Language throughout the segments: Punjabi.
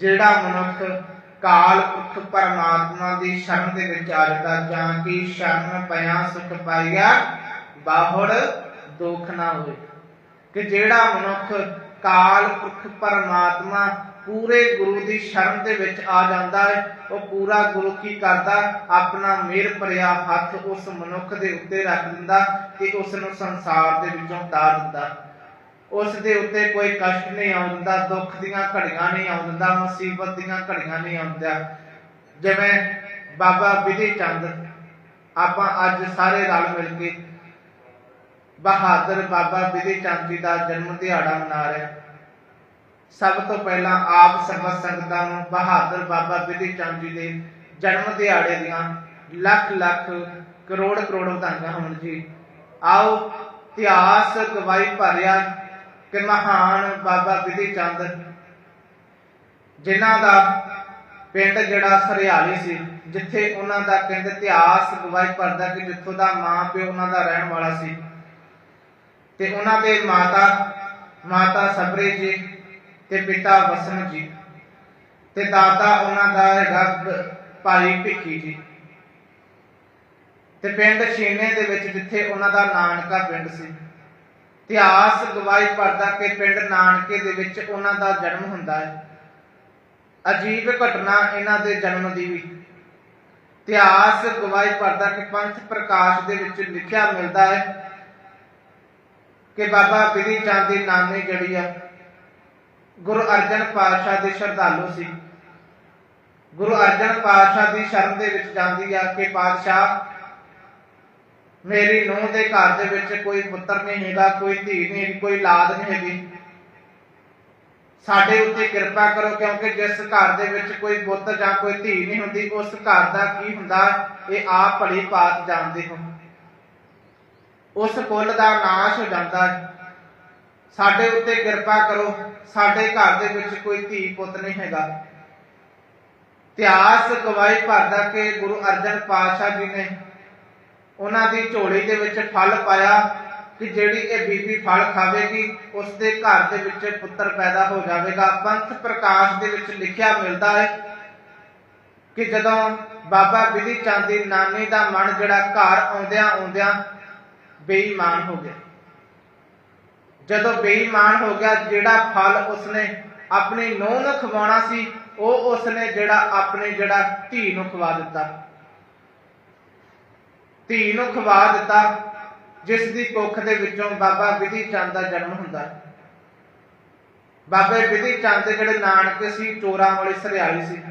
ਜਿਹੜਾ ਮਨੁੱਖ ਕਾਲ ਪੁਰਖ ਪਰਮਾਤਮਾ ਦੀ ਸ਼ਰਨ ਦੇ ਵਿੱਚ ਆ ਜਾਂਦਾ, ਜਾਂ ਕਿ ਸ਼ਰਨ ਪਿਆ ਸੁਖ ਪਾਈਆ ਬਾਹੜ ਦੁੱਖ ਨਾ ਹੋਏ ਕਿ ਜਿਹੜਾ ਮਨੁੱਖ ਕਾਲ ਪੁਰਖ ਪਰਮਾਤਮਾ ਪੂਰੇ ਗੁਰੂ ਦੀ ਸ਼ਰਨ ਦੇ ਵਿੱਚ ਆ ਜਾਂਦਾ ਹੈ, ਉਹ ਪੂਰਾ ਗੁਰੂ ਕੀ ਕਰਦਾ? ਆਪਣਾ ਮਿਹਰ ਭਰਿਆ ਹੱਥ ਉਸ ਮਨੁੱਖ ਦੇ ਉੱਤੇ ਰੱਖ ਦਿੰਦਾ, ਤੇ ਉਸ ਨੂੰ ਸੰਸਾਰ ਦੇ ਵਿੱਚੋਂ ਤਾਰ ਦਿੰਦਾ। ਉਸ ਦੇ ਉੱਤੇ ਕੋਈ ਕਸ਼ਟ ਨਹੀਂ ਆਉਂਦਾ ਦੁੱਖ ਦੀਆਂ ਘੜੀਆਂ ਨਹੀਂ ਆਉਂਦਾ ਮੁਸੀਬਤ ਦੀਆਂ ਘੜੀਆਂ ਨਹੀਂ ਆਉਂਦਾ ਜਿਵੇਂ ਬਾਬਾ ਵਿਧੀ ਚੰਦ, ਆਪਾਂ ਅੱਜ ਸਾਰੇ ਰਲ ਮਿਲ ਕੇ ਬਹਾਦਰ ਬਾਬਾ ਵਿਧੀ ਚੰਦ ਜੀ ਦਾ ਜਨਮ ਦਿਹਾੜਾ ਮਨਾ ਰਹੇ ਸਭ ਤੋਂ ਪਹਿਲਾਂ ਆਪ ਸਰਬੱਤ ਸੰਗਤਾਂ ਨੂੰ ਬਹਾਦਰ ਬਾਬਾ ਵਿਧੀ ਚੰਦ ਜੀ ਦੇ ਜਨਮ ਦਿਹਾੜੇ ਦੀਆਂ ਲੱਖ ਲੱਖ ਕਰੋੜ ਕਰੋੜ ਵਧਾਈਆਂ ਹੋਣ ਜੀ। ਆਓ ਇਤਿਹਾਸ ਗਵਾਹੀ ਭਰਿਆ ਕਿ ਮਹਾਨ ਬਾਬਾ ਵਿਧੀ ਚੰਦ, ਜਿਨ੍ਹਾਂ ਦਾ ਪਿੰਡ ਜਿਹੜਾ ਸਰਿਆਲੀ ਸੀ, ਜਿੱਥੇ ਉਹਨਾਂ ਦਾ ਕਹਿੰਦੇ ਇਤਿਹਾਸ ਗਵਾਹੀ ਭਰਦਾ ਕਿ ਜਿੱਥੋਂ ਦਾ ਮਾਂ ਪਿਓ ਉਹਨਾਂ ਦਾ ਰਹਿਣ ਵਾਲਾ ਸੀ। ਤੇ ਉਹਨਾਂ ਦੇ ਮਾਤਾ ਮਾਤਾ ਸਬਰੇ ਜੀ ਤੇ ਪਿਤਾ ਵਸਨ ਜੀ ਤੇ ਦਾਦਾ ਉਹਨਾਂ ਦਾ ਹੈਗਾ ਭਾਈ ਭਿੱਖੀ ਜੀ। ਤੇ ਪਿੰਡ ਛੀਨੇ ਦੇ ਵਿੱਚ ਜਿੱਥੇ ਉਹਨਾਂ ਦਾ ਨਾਨਕਾ ਪਿੰਡ ਸੀ। ਇਤਿਹਾਸ, ਗਵਾਹੀ ਭਰਦਾ ਕਿ ਪਿੰਡ ਨਾਨਕੇ ਦੇ ਵਿੱਚ ਉਹਨਾਂ ਦਾ ਜਨਮ ਹੁੰਦਾ ਹੈ। ਅਜੀਬ ਘਟਨਾ ਇਹਨਾਂ ਦੇ ਜਨਮ ਦੀ ਵੀ। ਇਤਿਹਾਸ, ਗਵਾਹੀ ਭਰਦਾ ਕਿ ਪੰਥ ਪ੍ਰਕਾਸ਼ ਦੇ ਵਿੱਚ ਲਿਖਿਆ ਮਿਲਦਾ ਹੈ ਕਿ ਬਾਬਾ ਬਿਧੀ ਚੰਦ ਦੀ ਨਾਮੇ ਜਿਹੜੀ ਆ, ਗੁਰੂ ਅਰਜਨ ਪਾਤਸ਼ਾਹ ਦੇ ਸ਼ਰਧਾਲੂ ਸੀ। ਗੁਰੂ ਅਰਜਨ ਪਾਤਸ਼ਾਹ ਦੀ ਸ਼ਰਨ ਦੇ ਵਿੱਚ ਜਾਂਦੀ ਆ ਕਿ ਪਾਤਸ਼ਾਹ ਮੇਰੀ ਨੂੰਹ ਦੇ ਘਰ ਦੇ ਵਿੱਚ ਕੋਈ ਪੁੱਤਰ ਨਹੀਂ ਹੈਗਾ, ਕੋਈ ਧੀ ਨਹੀਂ ਕੋਈ ਲਾਦ ਨਹੀਂ ਹੈਗੀ। ਸਾਡੇ ਉੱਤੇ ਕਿਰਪਾ ਕਰੋ, ਕਿਉਂਕਿ ਜਿਸ ਘਰ ਦੇ ਵਿੱਚ ਕੋਈ ਪੁੱਤ ਜਾਂ ਕੋਈ ਧੀ ਨਹੀਂ ਹੁੰਦੀ, ਉਸ ਘਰ ਦਾ ਕੀ ਹੁੰਦਾ? ਇਹ ਆਪ ਭਲੀ ਬਾਤ ਜਾਣਦੇ ਹੋ। ਉਸ ਕੁੱਲ ਦਾ ਨਾਸ਼ ਹੋ ਜਾਂਦਾ ਹੈ। ਸਾਡੇ ਉੱਤੇ ਕਿਰਪਾ ਕਰੋ, ਸਾਡੇ ਘਰ ਦੇ ਵਿੱਚ ਕੋਈ ਧੀ ਪੁੱਤ ਨਹੀਂ ਹੈਗਾ। ਇਤਿਹਾਸ ਗਵਾਹੀ ਭਰਦਾ ਕਿ ਗੁਰੂ ਅਰਜਨ ਪਾਤਸ਼ਾਹ ਜੀ ਨੇ ਉਹਨਾਂ ਦੀ ਝੋਲੀ ਦੇ ਵਿੱਚ ਫਲ ਪਾਇਆ ਕਿ ਜਿਹੜੀ ਇਹ ਬੀਬੀ ਫਲ ਖਾਵੇਗੀ, ਉਸ ਦੇ ਘਰ ਦੇ ਵਿੱਚ ਪੁੱਤਰ ਪੈਦਾ ਹੋ ਜਾਵੇਗਾ। ਪੰਥ ਪ੍ਰਕਾਸ਼ ਦੇ ਵਿੱਚ ਲਿਖਿਆ ਮਿਲਦਾ ਹੈ ਕਿ ਜਦੋਂ ਬਾਬਾ ਬਿਧੀ ਚੰਦ ਦੀ ਨਾਨੀ ਦਾ ਮਨ ਜਿਹੜਾ ਘਰ ਆਉਂਦਿਆਂ ਆਉਂਦਿਆਂ ਬੇਈਮਾਨ ਹੋ ਗਿਆ। ਜਦੋਂ ਬੇਈਮਾਨ ਹੋ ਗਿਆ, ਜਿਹੜਾ ਫਲ ਉਸਨੇ ਆਪਣੀ ਨੂੰਹ ਨੂੰ ਖਵਾਉਣਾ ਸੀ, ਉਹ ਉਸਨੇ ਜਿਹੜਾ ਆਪਣੇ ਜਿਹੜਾ ਧੀ ਨੂੰ ਖਵਾ ਦਿੱਤਾ। ਧੀ ਨੂੰ ਖਵਾ ਦਿੱਤਾ, ਜਿਸ ਦੀ ਕੁੱਖ ਦੇ ਵਿੱਚੋਂ ਬਾਬਾ ਵਿਧੀ ਚੰਦ ਦਾ ਜਨਮ ਹੁੰਦਾ। ਬਾਬੇ ਵਿਧੀ ਚੰਦ ਦੇ ਜਿਹੜੇ ਨਾਨਕੇ ਸੀ, ਚੋਰਾਂ ਵਾਲੀ ਸਰਿਆਲੀ ਸੀ।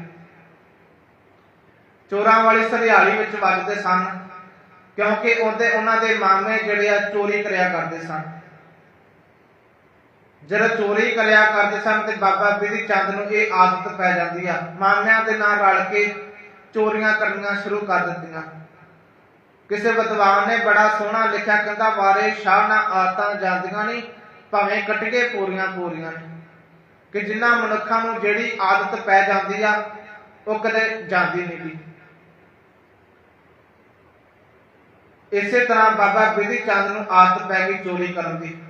ਚੋਰਾਂ ਵਾਲੀ ਸਰਿਆਲੀ ਵਿੱਚ ਵੱਜਦੇ ਸਨ, ਕਿਉਂਕਿ ਉਹਦੇ, ਉਹਨਾਂ ਦੇ ਮਾਮੇ ਜਿਹੜੇ ਆ, ਚੋਰੀ ਕਰਿਆ ਕਰਦੇ ਸਨ। ਜਦੋਂ ਚੋਰੀ ਕਰਿਆ ਕਰਦੇ ਸਨ ਤੇ ਬਾਬਾ ਬਿਧੀ ਚੰਦ ਨੂੰ ਇਹ ਆਦਤ ਪੈ ਜਾਂਦੀ ਆ। ਮਾਮਿਆਂ ਦੇ ਨਾਲ ਰਲ ਕੇ ਚੋਰੀਆਂ ਕਰਨੀਆਂ ਸ਼ੁਰੂ ਕਰ ਦਿੱਤੀਆਂ ਕਿਸੇ ਵਿਦਵਾਨ ਨੇ ਬੜਾ ਸੋਹਣਾ ਲਿਖਿਆ, ਕਹਿੰਦਾ, ਵਾਰੇ ਸ਼ਾਹ ਨਾ ਆਤਾਂ ਜਾਂਦੀਆਂ ਨਹੀਂ ਭਾਵੇਂ ਕਟਕੇ ਪੂਰੀਆਂ ਪੂਰੀਆਂ ਨੇ। ਕਿ ਜਿਨ੍ਹਾਂ ਮਨੁੱਖਾਂ ਨੂੰ ਜਿਹੜੀ ਆਦਤ ਪੈ ਜਾਂਦੀ ਆ, ਉਹ ਕਦੇ ਜਾਂਦੀ ਨਹੀਂ ਗੀ। ਇਸੇ ਤਰ੍ਹਾਂ ਬਾਬਾ ਬਿਧੀ ਚੰਦ ਨੂੰ ਆਦਤ ਪੈ ਗਈ ਚੋਰੀ ਕਰਨ ਦੀ।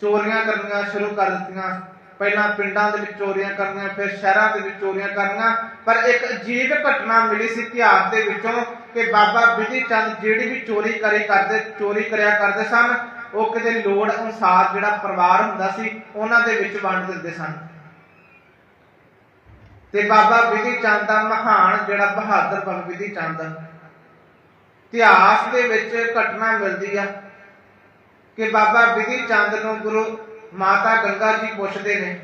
ਚੋਰੀਆਂ ਕਰਨੀਆਂ ਸ਼ੁਰੂ ਕਰ ਦਿੱਤੀਆਂ। ਪਹਿਲਾਂ ਪਿੰਡਾਂ ਦੇ ਵਿੱਚ ਚੋਰੀਆਂ ਕਰਨੀਆਂ, ਫਿਰ ਸ਼ਹਿਰਾਂ ਦੇ ਵਿੱਚ ਚੋਰੀਆਂ ਕਰਨੀਆਂ, ਪਰ ਇੱਕ ਅਜੀਬ ਘਟਨਾ ਮਿਲੀ ਸੀ ਇਤਿਹਾਸ ਦੇ ਵਿੱਚੋਂ ਕਿ ਬਾਬਾ ਬਿਧੀ ਚੰਦ ਜਿਹੜੀ ਵੀ ਚੋਰੀ ਕਰੇ ਕਰਦੇ, ਚੋਰੀ ਕਰਿਆ ਕਰਦੇ ਸਨ, ਉਹ ਕਿਤੇ ਲੋੜ ਅਨੁਸਾਰ ਜਿਹੜਾ ਪਰਿਵਾਰ ਹੁੰਦਾ ਸੀ, ਉਹਨਾਂ ਦੇ ਵਿੱਚ ਵੰਡ ਦਿੰਦੇ ਸਨ। ਤੇ ਬਾਬਾ ਬਿਧੀ ਚੰਦ ਦਾ ਮਹਾਨ ਜਿਹੜਾ ਬਹਾਦਰ ਬੰਬ ਬਿਧੀ ਚੰਦ ਇਤਿਹਾਸ ਦੇ ਵਿੱਚ ਘਟਨਾ ਮਿਲਦੀ ਆ ਕਿ ਬਾਬਾ ਬਿਧੀ ਚੰਦ ਨੂੰ ਗੁਰੂ ਮਾਤਾ ਗੰਗਾ ਜੀ ਪੁੱਛਦੇ ਨੇ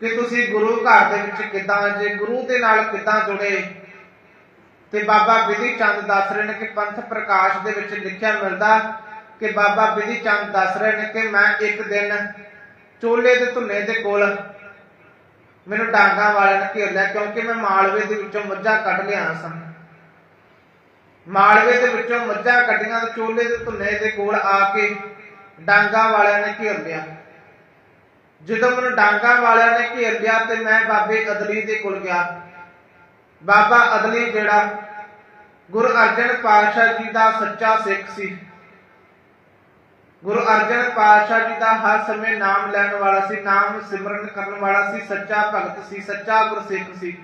ਕਿ ਤੁਸੀਂ ਗੁਰੂ ਘਰ ਦੇ ਵਿੱਚ ਕਿੱਦਾਂ ਜੇ ਗੁਰੂ ਦੇ ਨਾਲ ਕਿੱਦਾਂ ਜੁੜੇ? ਤੇ ਬਾਬਾ ਬਿਧੀ ਚੰਦ ਦੱਸ ਰਹੇ ਨੇ ਕਿ ਪੰਥ ਪ੍ਰਕਾਸ਼ ਦੇ ਵਿੱਚ ਲਿਖਿਆ ਮਿਲਦਾ ਕਿ ਬਾਬਾ ਬਿਧੀ ਚੰਦ ਦੱਸ ਰਹੇ ਨੇ ਕਿ ਮੈਂ ਇੱਕ ਦਿਨ ਚੋਲੇ ਦੇ ਧੁੰਨੇ ਦੇ ਕੋਲ ਮੈਨੂੰ ਡਾਂਗਾ ਵਾਲਿਆਂ ਨੇ ਘੇਰ ਲਿਆ ਕਿਉਂਕਿ ਮੈਂ ਮਾਲਵੇ ਦੇ ਵਿੱਚੋਂ ਮੱਝਾਂ ਕੱਢ ਲਿਆ ਸਾਂ। ਮਾਲਵੇ ਦੇ ਵਿੱਚੋਂ ਮੱਝਾਂ ਕੱਢੀਆਂ ਤੇ ਚੋਲੇ ਦੇ ਧੁੰਨੇ ਦੇ ਕੋਲ ਆ ਕੇ ਡਾਂਗਾ ਵਾਲਿਆਂ ਨੇ ਘੇਰ ਲਿਆ। ਜਦੋਂ ਮੈਨੂੰ ਡਾਂਗਾ ਵਾਲਿਆਂ ਨੇ ਘੇਰ ਲਿਆ ਤੇ ਮੈਂ ਬਾਬੇ ਅਦਲੀ ਦੇ ਕੋਲ ਗਿਆ। ਬਾਬਾ ਅਦਲੀ ਜਿਹੜਾ ਗੁਰੂ ਅਰਜਨ ਪਾਤਸ਼ਾਹ ਜੀ ਦਾ ਸੱਚਾ ਸਿੱਖ ਸੀ। ਗੁਰੂ ਅਰਜਨ ਪਾਤਸ਼ਾਹ ਜੀ ਦਾ ਹਰ ਸਮੇਂ ਨਾਮ ਲੈਣ ਵਾਲਾ ਸੀ, ਨਾਮ ਸਿਮਰਨ ਕਰਨ ਵਾਲਾ ਸੀ, ਸੱਚਾ ਭਗਤ ਸੀ, ਸੱਚਾ ਗੁਰਸਿੱਖ ਸੀ।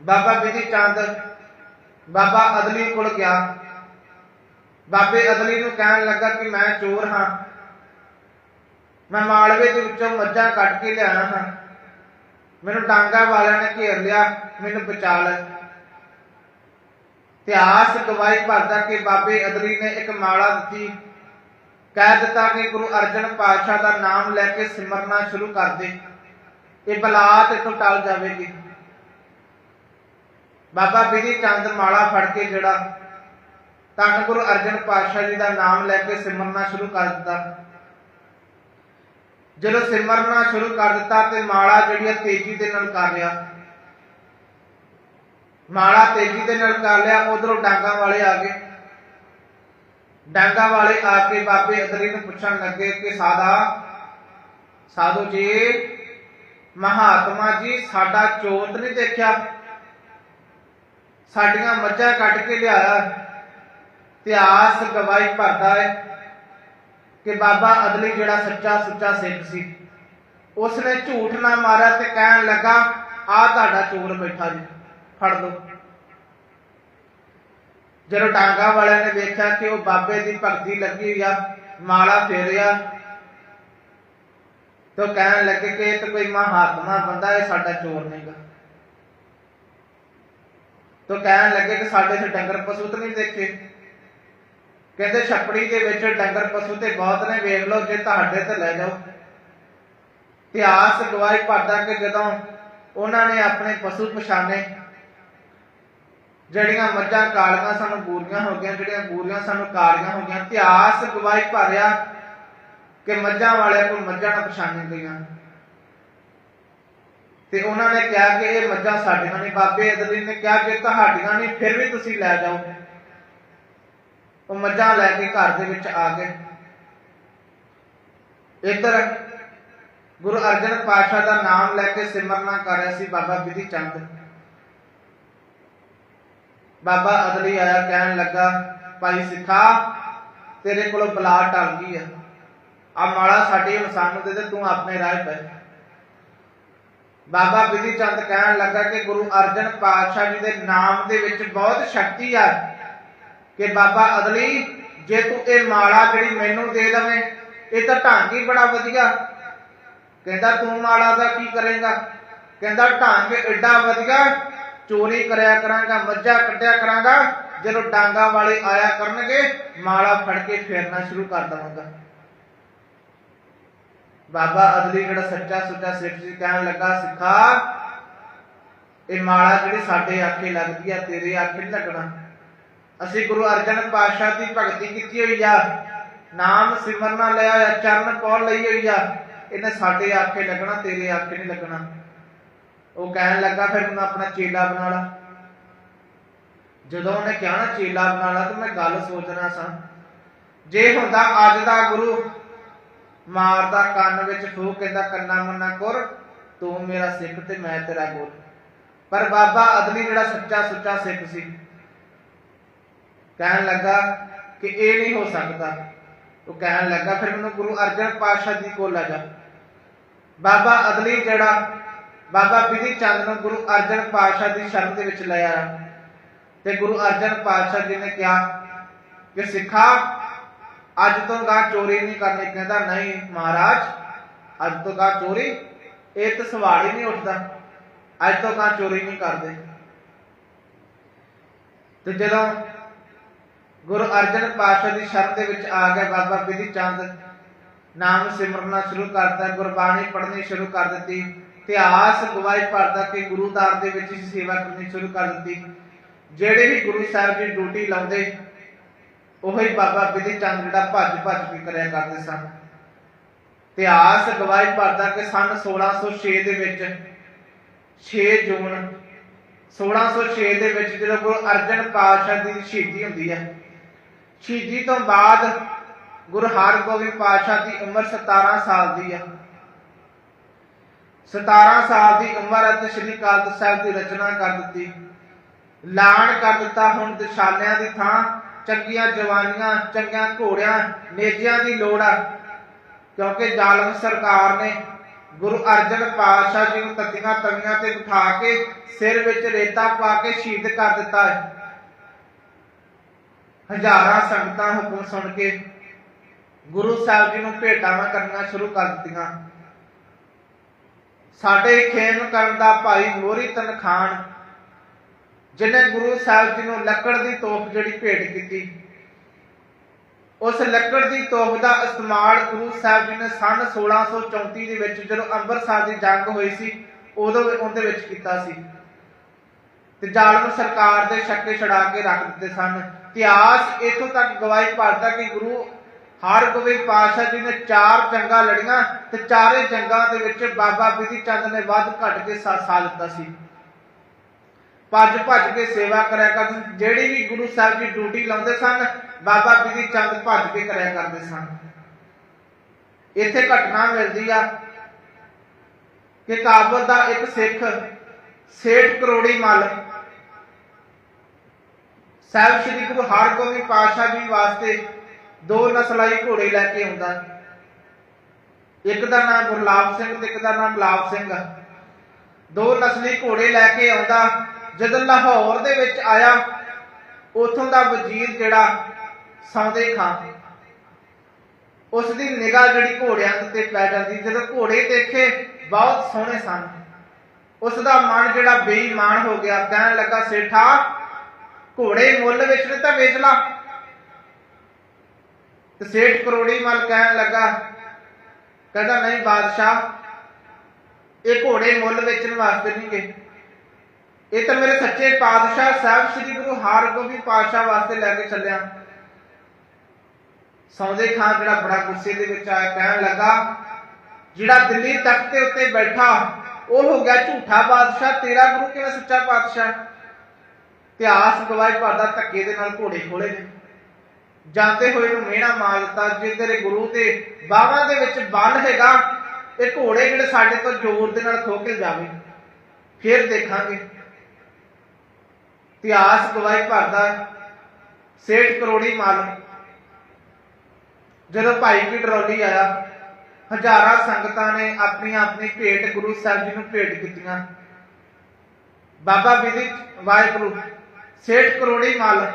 ਬਾਬਾ ਬਿਧੀ ਚੰਦ ਬਾਬਾ ਅਦਲੀ ਕੋਲ ਗਿਆ। ਬਾਬੇ ਅਦਲੀ ਨੂੰ ਕਹਿਣ ਲੱਗਾ ਕਿ ਮੈਂ ਚੋਰ ਹਾਂ। ਮੈਂ ਮਾਲਵੇ ਦੇ ਵਿੱਚੋਂ ਮੱਝਾਂ ਕੱਢ ਕੇ ਲਿਆਇਆ ਹਾਂ। ਮੈਨੂੰ ਡਾਂਗਾ ਵਾਲਿਆਂ ਨੇ ਘੇਰ ਲਿਆ, ਮੈਨੂੰ ਬਚਾ ਲੈ। ਇਤਿਹਾਸ, ਗਵਾਹੀ ਭਰਦਾ ਕਿ ਬਾਬੇ ਅਦਲੀ ਨੇ ਇੱਕ ਮਾਲਾ ਦਿੱਤੀ। ਕਹਿ ਦਿੱਤਾ ਕਿ ਗੁਰੂ ਅਰਜਨ ਪਾਤਸ਼ਾਹ ਦਾ ਨਾਮ ਲੈ ਕੇ ਸਿਮਰਨਾ ਸ਼ੁਰੂ ਕਰ ਦੇ। ਇਹ ਬਲਾਤ ਇਥੋਂ ਟਲ ਜਾਵੇਗੀ। ਬਾਬਾ ਬਿਧੀ ਚੰਦ ਮਾਲਾ ਫੜ ਕੇ ਜਿਹੜਾ ਧੰਨ ਗੁਰੂ ਅਰਜਨ ਪਾਤਸ਼ਾਹ ਜੀ ਦਾ ਨਾਮ ਲੈ ਕੇ ਸਿਮਰਨਾ ਸ਼ੁਰੂ ਕਰ ਦਿੱਤਾ। ਜਦੋਂ ਸਿਮਰਨਾ ਸ਼ੁਰੂ ਕਰ ਦਿੱਤਾ ਤੇ ਮਾਲਾ ਜਿਹੜੀ ਤੇਜ਼ੀ ਦੇ ਨਾਲ ਕਰ ਲਿਆ। ਮਾਲਾ ਤੇਜ਼ੀ ਦੇ ਨਾਲ ਕਰ ਲਿਆ, ਉਧਰੋਂ ਡਾਂਗਾ ਵਾਲੇ ਆ ਗਏ। ਡਾਂਗਾ ਵਾਲੇ ਆ ਕੇ ਬਾਬੇ ਅਦਰੀ ਨੂੰ ਪੁੱਛਣ ਲੱਗੇ ਕਿ ਸਾਦਾ ਸਾਧੂ ਜੀ, ਮਹਾਤਮਾ ਜੀ, ਸਾਡਾ ਚੋਤ ਨਹੀਂ ਦੇਖਿਆ। ਸਾਡੀਆਂ ਮੱਝਾਂ ਕੱਢ ਕੇ ਲਿਆਇਆ। ਇਤਿਹਾਸ ਗਵਾਹੀ ਭਰਦਾ ਹੈ ਕਿ ਬਾਬਾ ਅਦਲੀ ਜਿਹੜਾ ਸੱਚਾ ਸੁੱਚਾ ਸਿੱਖ ਸੀ, ਉਸਨੇ ਝੂਠ ਨਾ ਮਾਰਿਆ ਤੇ ਕਹਿਣ ਲੱਗਾ ਆ ਤੁਹਾਡਾ ਚੋਰ ਬੈਠਾ ਜੀ, ਫੜ ਲਓ। ਜਦੋਂ ਟਾਂਗਾ ਵਾਲਿਆਂ ਨੇ ਵੇਖਿਆ ਕਿ ਉਹ ਬਾਬੇ ਦੀ ਭਗਤੀ ਲੱਗੀ ਹੋਈ ਆ, ਮਾਲਾ ਫੇਰਿਆ ਤੋ ਕਹਿਣ ਲੱਗੇ ਕਿ ਇਹ ਤਾਂ ਕੋਈ ਮਹਾਤਮਾ ਬੰਦਾ ਹੈ ਸਾਡਾ ਚੋਰ ਨਹੀਂਗਾ ਤਾਂ ਕਹਿਣ ਲੱਗੇ ਕਿ ਸਾਡੇ ਸੇ ਡੰਗਰ ਪਸ਼ੂ ਤਾਂ ਨਹੀਂ ਦੇਖੇ। ਕਹਿੰਦੇ ਛੱਪੜੀ ਦੇ ਵਿੱਚ ਡੰਗਰ ਪਸ਼ੂ ਤੇ ਬਹੁਤ ਨੇ, ਵੇਖ ਲਓ ਜੇ ਤੁਹਾਡੇ ਤੇ ਲੈ ਜਾਓ। ਇਤਿਹਾਸ ਗਵਾਹੀ ਭਰਦਾ ਕਿ ਜਦੋਂ ਉਹਨਾਂ ਨੇ ਆਪਣੇ ਪਸ਼ੂ ਪਛਾਣੇ, ਜਿਹੜੀਆਂ ਮੱਝਾਂ ਕਾਲੀਆਂ ਸਾਨੂੰ ਬੂਰੀਆਂ ਹੋ ਗਈਆਂ, ਜਿਹੜੀਆਂ ਬੂਰੀਆਂ ਸਾਨੂੰ ਕਾਲੀਆਂ ਹੋ ਗਈਆਂ, ਇਤਿਹਾਸ ਗਵਾਹੀ ਭਰਿਆ ਕਿ ਮੱਝਾਂ ਵਾਲਿਆਂ ਕੋਲ ਮੱਝਾਂ ਨਾ ਪਛਾਣੀ ਗਈਆਂ। ਤੇ ਉਹਨਾਂ ਨੇ ਕਿਹਾ ਕਿ ਇਹ ਮੱਝਾਂ ਸਾਡੀਆਂ ਨਹੀਂ, ਬਾਬੇ ਅਦਲੀ ਨੇ ਕਿਹਾ ਕਿ ਤੁਹਾਡੀਆਂ ਨਹੀਂ, ਫਿਰ ਵੀ ਤੁਸੀਂ ਲੈ ਜਾਓ। ਉਹ ਮੱਝਾਂ ਲੈ ਕੇ ਘਰ ਦੇ ਵਿੱਚ ਆ ਗਏ। ਇੱਧਰ ਗੁਰੂ ਅਰਜਨ ਪਾਤਸ਼ਾਹ ਦਾ ਨਾਮ ਲੈ ਕੇ ਸਿਮਰਨਾ ਕਰ ਰਿਹਾ ਸੀ ਬਾਬਾ ਬਿਧੀ ਚੰਦ। ਬਾਬਾ ਅਦਲੀ ਆਇਆ, ਕਹਿਣ ਲੱਗਾ, ਭਾਈ ਸਿੱਖਾ, ਤੇਰੇ ਕੋਲੋਂ ਬਲਾ ਟਲ ਗਈ ਆ। ਆ ਮਾਲਾ ਸਾਡੇ ਇਨਸਾਨ ਨੂੰ ਦੇ ਦੇ, ਤੂੰ ਆਪਣੇ ਰਾਹ ਪੈ ਬਾਬਾ ਬਿਧੀ ਚੰਦ ਕਹਿਣ ਲੱਗਾ ਕਿ ਗੁਰੂ ਅਰਜਨ ਪਾਤਸ਼ਾਹ ਜੀ ਦੇ ਨਾਮ ਦੇ ਵਿੱਚ ਬਹੁਤ ਸ਼ਕਤੀ ਆ। ਕਿ ਬਾਬਾ ਅਦਲੀ, ਜੇ ਤੂੰ ਇਹ ਮਾਲਾ ਜਿਹੜੀ ਮੈਨੂੰ ਦੇ ਦਵੇਂ, ਇਹ ਤਾਂ ਢੰਗ ਹੀ ਬੜਾ ਵਧੀਆ। ਕਹਿੰਦਾ, ਤੂੰ ਮਾਲਾ ਦਾ ਕੀ ਕਰੇਗਾ? ਕਹਿੰਦਾ, ਢੰਗ ਐਡਾ ਵਧੀਆ, ਚੋਰੀ ਕਰਿਆ ਕਰਾਂਗਾ, ਮੱਝਾਂ ਕੱਢਿਆ ਕਰਾਂਗਾ, ਜਦੋਂ ਡਾਂਗਾ ਵਾਲੇ ਆਇਆ ਕਰਨਗੇ, ਮਾਲਾ ਫੜ ਕੇ ਫੇਰਨਾ ਸ਼ੁਰੂ ਕਰ ਦਵਾਂਗਾ। ਬਾਬਾ ਅਦਲੀ ਜਿਹੜਾ ਸੱਚਾ ਸੁੱਚਾ ਸਿੱਖ ਜੀ ਕਹਿਣ ਲੱਗਾ, ਸਿੱਖਾ, ਇਹ ਮਾਲਾ ਜਿਹੜੀ ਸਾਡੇ ਆਖੇ ਲੱਗਦੀ ਆ, ਤੇਰੇ ਆਖੇ ਨਹੀਂ ਲੱਗਣਾ। ਅਸੀਂ ਗੁਰੂ ਅਰਜਨ ਪਾਤਸ਼ਾਹ ਦੀ ਭਗਤੀ ਕੀਤੀ ਹੋਈ ਆ। ਨਾਮ ਸਿਮਰਨਾ ਲਿਆ ਹੋਇਆ, ਚਰਨ ਕੌਲ ਲਈ ਹੋਈ ਆ? ਇਹਨੇ ਸਾਡੇ ਆਖੇ ਲੱਗਣਾ, ਤੇਰੇ ਆਖੇ ਨਹੀਂ ਲੱਗਣਾ। ਉਹ ਕਹਿਣ ਲੱਗਾ, ਫਿਰ ਮੈਨੂੰ ਆਪਣਾ ਚੇਲਾ ਬਣਾ ਲਾ। ਜਦੋਂ ਉਹਨੇ ਕਿਹਾ ਨਾ, ਚੇਲਾ ਬਣਾ ਲਾ, ਤਾਂ ਮੈਂ ਗੱਲ ਸੋਚਣਾ ਸਾਂ। ਜੇ ਹੁੰਦਾ ਅੱਜ ਦਾ ਗੁਰੂ ਮਾਰਦਾ ਕੰਨ ਵਿੱਚ ਫੂਕ ਕਹਿੰਦਾ ਕੰਨਾ ਮੰਨਾ ਕੁਰ, ਤੂੰ ਮੇਰਾ ਸਿੱਖ ਤੇ ਮੈਂ ਤੇਰਾ ਗੁਰ ਪਰ ਬਾਬਾ ਅਦਲੀ ਜਿਹੜਾ ਸੱਚਾ ਸੁੱਚਾ ਸਿੱਖ ਸੀ ਕਹਿਣ ਲੱਗਾ ਕਿ ਇਹ ਨਹੀਂ ਹੋ ਸਕਦਾ। ਉਹ ਕਹਿਣ ਲੱਗਾ, ਫਿਰ ਮੈਨੂੰ ਗੁਰੂ ਅਰਜਨ ਪਾਤਸ਼ਾਹ ਜੀ ਕੋਲ ਲੈ ਜਾ। ਬਾਬਾ ਅਦਲੀ ਜਿਹੜਾ, ਬਾਬਾ ਬਿਧੀ ਚੰਦ ਨੂੰ ਗੁਰੂ ਅਰਜਨ ਪਾਤਸ਼ਾਹ ਦੀ ਸ਼ਰਨ ਦੇ ਵਿੱਚ ਲੈ ਆਇਆ। ਤੇ ਗੁਰੂ ਅਰਜਨ ਪਾਤਸ਼ਾਹ ਜੀ ਨੇ ਕਿਹਾ ਕਿ ਸਿੱਖਾ, ਅੱਜ ਤੋਂ ਗਾ ਚੋਰੀ ਨਹੀਂ ਕਰਨੀ, ਕਹਿੰਦਾ, ਨਹੀਂ ਮਹਾਰਾਜ, ਅੱਜ ਤੋਂ ਗਾ ਚੋਰੀ, ਇਹ ਤਾਂ ਸਵਾਲ ਹੀ ਨਹੀਂ ਉੱਠਦਾ। ਅੱਜ ਤੋਂ ਗਾ ਚੋਰੀ ਨਹੀਂ ਕਰਦੇ। ਤੇ ਜਦੋਂ ਗੁਰੂ ਅਰਜਨ ਪਾਤਸ਼ਾਹ ਦੀ ਸ਼ਰਨ ਦੇ ਵਿੱਚ ਆ ਗਿਆ ਬਾਬਾ ਬਿਧੀ ਚੰਦ ਨਾਮ ਸਿਮਰਨਾ ਸ਼ੁਰੂ ਕਰਤਾ ਗੁਰਬਾਣੀ ਪੜ੍ਹਨੀ ਸ਼ੁਰੂ ਕਰ ਦਿੱਤੀ, ਇਤਿਹਾਸ ਗਵਾਹੀ ਭਰਦਾ ਕਿ ਗੁਰੂਦਾਰ ਦੇ ਵਿੱਚ ਹੀ ਸੇਵਾ ਕਰਨੀ ਸ਼ੁਰੂ ਕਰ ਦਿੱਤੀ। ਜਿਹੜੇ ਵੀ ਗੁਰੂ ਸਾਹਿਬ ਦੀ ਡਿਊਟੀ ਲਾਉਂਦੇ, ਉਹੀ ਬਾਬਾ ਬਿਧੀ ਚੰਦ ਜਿਹੜਾ ਭੱਜ ਭੱਜ ਕੇ ਕਰਿਆ ਕਰਦੇ ਸਨ। ਇਤਿਹਾਸ ਗਵਾਹੀ ਭਰਦਾ ਕਿ ਸਨ 1606 ਦੇ ਵਿੱਚ 6 ਜੂਨ 1606 ਦੇ ਵਿੱਚ ਜਦੋਂ ਗੁਰੂ ਅਰਜਨ ਪਾਤਸ਼ਾਹ ਦੀ ਸ਼ਹੀਦੀ ਹੁੰਦੀ ਹੈ ਸ਼ਹੀਦੀ ਤੋਂ ਬਾਅਦ ਗੁਰੂ ਹਰਗੋਬਿੰਦ ਪਾਤਸ਼ਾਹ ਦੀ ਉਮਰ 17 ਸਾਲ ਦੀ ਹੈ 17 ਸਾਲ ਦੀ ਉਮਰ ਅਤੇ ਸ਼੍ਰੀ ਅਕਾਲ ਸਾਹਿਬ ਦੀ ਰਚਨਾ ਕਰ ਦਿੱਤੀ। ਲਾਣ ਕਰ ਦਿੱਤਾ ਹੁਣ ਦਿਸ਼ਾਲਿਆਂ ਦੀ ਥਾਂ, ਚੰਗੀਆਂ ਜਵਾਨੀਆਂ, ਚੰਗੀਆਂ ਘੋੜਿਆਂ, ਨੇਜਿਆਂ ਦੀ ਲੋੜ ਆ। ਕਿਉਂਕਿ ਜ਼ਾਲਮ ਸਰਕਾਰ ਨੇ ਗੁਰੂ ਅਰਜਨ ਪਾਤਸ਼ਾਹ ਜੀ ਨੂੰ ਤਤੀਆਂ ਤਵੀਆਂ ਤੇ ਬਿਠਾ ਕੇ ਸਿਰ ਵਿੱਚ ਰੇਤਾ ਪਾ ਕੇ ਸ਼ਹੀਦ ਕਰ ਦਿੱਤਾ ਹੈ। ਹਜ਼ਾਰਾਂ ਸੰਗਤਾਂ ਹੁਕਮ ਸੁਣ ਕੇ ਗੁਰੂ ਸਾਹਿਬ ਜੀ ਨੂੰ ਭੇਟਾਵਾਂ ਕਰਨੀਆਂ ਸ਼ੁਰੂ ਕਰ ਦਿੱਤੀਆਂ। ਸਾਡੇ ਖੇਮ ਕਰਨ ਦਾ ਭਾਈ ਮੋਰੀ ਤਨਖਾਨ ਜਿਨੇ ਗੁਰੂ ਸਾਹਿਬ ਜੀ ਨੂੰ ਲੱਕੜ ਦੀ ਤੋਪ ਜਿਹੜੀ ਭੇਟ ਕੀਤੀ, ਉਸ ਲੱਕੜ ਦੀ ਤੋਪ ਦਾ ਇਸਤੇਮਾਲ ਗੁਰੂ ਸਾਹਿਬ ਜੀ ਨੇ ਸਨ 1634 ਦੇ ਵਿੱਚ ਜਦੋਂ ਅੰਮ੍ਰਿਤਸਰ ਦੀ ਜੰਗ ਹੋਈ ਸੀ, ਉਦੋਂ ਉਹਦੇ ਵਿੱਚ ਕੀਤਾ ਸੀ। ਤੇ ਜ਼ਾਲਮ ਸਰਕਾਰ ਦੇ ਛੱਕੇ ਛੜਾ ਕੇ ਰੱਖ ਦਿੱਤੇ ਸਨ। ਇਤਿਹਾਸ ਇਥੋਂ ਤੱਕ ਗਵਾਹੀ ਭਰਦਾ ਕਿ ਗੁਰੂ ਹਰਗੋਬਿੰਦ ਪਾਤਸ਼ਾਹ ਜੀ ਨੇ ਚਾਰ ਜੰਗਾਂ ਲੜੀਆਂ ਤੇ ਚਾਰੇ ਜੰਗਾਂ ਦੇ ਵਿੱਚ ਬਾਬਾ ਬਿਧੀ ਚੰਦ ਨੇ ਵੱਧ ਘੱਟ ਕੇ ਸਾਥ ਸਾਥ ਦਿੱਤਾ ਸੀ। ਭੱਜ ਭੱਜ ਕੇ ਸੇਵਾ ਕਰਿਆ ਕਰਦੇ ਜਿਹੜੀ ਵੀ ਗੁਰੂ ਸਾਹਿਬ ਜੀ ਡਿਊਟੀ ਲਾਉਂਦੇ ਸਨ, ਬਾਬਾ ਬਿਧੀ ਚੰਦ ਭੱਜ ਕੇ ਕਰਿਆ ਕਰਦੇ ਸਨ। ਇੱਥੇ ਘਟਨਾ ਮਿਲਦੀ ਆ ਕਿ ਕਾਬਲ ਦਾ ਇੱਕ ਸਿੱਖ ਸੇਠ ਕਰੋੜੀ ਮੱਲ ਸਾਹਿਬ ਸ੍ਰੀ ਗੁਰੂ ਹਰਗੋਬਿੰਦ ਪਾਤਸ਼ਾਹ ਜੀ ਵਾਸਤੇ ਦੋ ਨਸਲਾਈ ਘੋੜੇ ਲੈ ਕੇ ਆਉਂਦਾ। ਇੱਕ ਦਾ ਨਾਮ ਗੁਰਲਾਬ ਸਿੰਘ ਤੇ ਇੱਕ ਦਾ ਨਾਮ ਗੁਲਾਬ ਸਿੰਘ। ਦੋ ਨਸਲੀ ਘੋੜੇ ਲੈ ਕੇ ਆਉਂਦਾ। ਜਦੋਂ ਲਾਹੌਰ ਦੇ ਵਿੱਚ ਆਇਆ, ਉਥੋਂ ਦਾ ਵਜ਼ੀਰ ਜਿਹੜਾ ਸੌਦੇ ਖਾਂ। ਉਸ ਦੀ ਨਿਗਾਹ ਜਿਹੜੀ ਘੋੜਿਆਂ ਦੇ ਉੱਤੇ ਪੈ ਜਾਂਦੀ, ਜਦੋਂ ਘੋੜੇ ਦੇਖੇ, ਬਹੁਤ ਸੋਹਣੇ ਸਨ। ਉਸ ਦਾ ਮਨ ਜਿਹੜਾ ਬੇਈਮਾਨ ਹੋ ਗਿਆ, ਕਹਿਣ ਲੱਗਾ, ਸੇਠਾ ਘੋੜੇ ਮੁੱਲ ਵਿੱਚ ਤਾਂ ਵੇਚ ਲਾ। ਤੇ ਸੇਠ ਕਰੋੜੀ ਮਲ ਕਹਿਣ ਲੱਗਾ, ਕਹਿੰਦਾ, ਨਹੀਂ ਬਾਦਸ਼ਾਹ, ਇਹ ਘੋੜੇ ਮੁੱਲ ਵੇਚਣ ਵਾਸਤੇ ਨਹੀਂ ਗਏ। ਇਹ ਤਾਂ ਮੇਰੇ ਸੱਚੇ ਪਾਤਸ਼ਾਹ ਸਾਹਿਬ ਸ੍ਰੀ ਗੁਰੂ ਹਰਗੋਬਿੰਦ ਪਾਤਸ਼ਾਹ ਵਾਸਤੇ ਲੈ ਕੇ ਚੱਲਿਆ। ਸੌਦੇ ਖਾਂ ਜਿਹੜਾ ਬੜਾ ਗੁੱਸੇ ਦੇ ਵਿੱਚ ਆਇਆ, ਕਹਿਣ ਲੱਗਾ, ਜਿਹੜਾ ਦਿੱਲੀ ਤਖਤ ਦੇ ਉੱਤੇ ਬੈਠਾ, ਉਹ ਹੋ ਗਿਆ ਝੂਠਾ ਬਾਦਸ਼ਾਹ ਤੇਰਾ ਗੁਰੂ ਕਿਹੜਾ ਸੱਚਾ ਪਾਤਸ਼ਾਹ? ਇਤਿਹਾਸ ਗਵਾਹੀ ਭਰਦਾ ਧੱਕੇ ਦੇ ਨਾਲ ਘੋੜੇ ਖੋਲੇ ਨੇ। ਜਾਂਦੇ ਹੋਏ ਨੂੰ ਮਿਹਣਾ ਮਾਰ ਦਿੱਤਾ, ਜੇ ਤੇਰੇ ਗੁਰੂ ਤੇ ਬਾਹਾਂ ਦੇ ਵਿੱਚ ਬਲ ਹੈਗਾ ਇਹ ਘੋੜੇ ਜਿਹੜੇ ਸਾਡੇ ਤੋਂ ਜ਼ੋਰ ਦੇ ਨਾਲ ਖੋ ਕੇ ਜਾਵੇ, ਫਿਰ ਦੇਖਾਂਗੇ। ਇਤਿਹਾਸ ਗਵਾਹੀ ਭਰਦਾ ਸੇਠ ਕਰੋੜੀ ਮਾਲ ਜਦੋਂ ਭਾਈ ਕੀ ਟਰੋਲੀ ਆਇਆ, ਹਜ਼ਾਰਾਂ ਸੰਗਤਾਂ ਨੇ ਆਪਣੀਆਂ ਆਪਣੀ ਭੇਟ ਗੁਰੂ ਸਾਹਿਬ ਜੀ ਨੂੰ ਭੇਟ ਕੀਤੀਆਂ। ਬਾਬਾ ਵਿਧੀ ਵਾਹਿਗੁਰੂ ਸੇਠ ਕਰੋੜੀ ਮਾਲ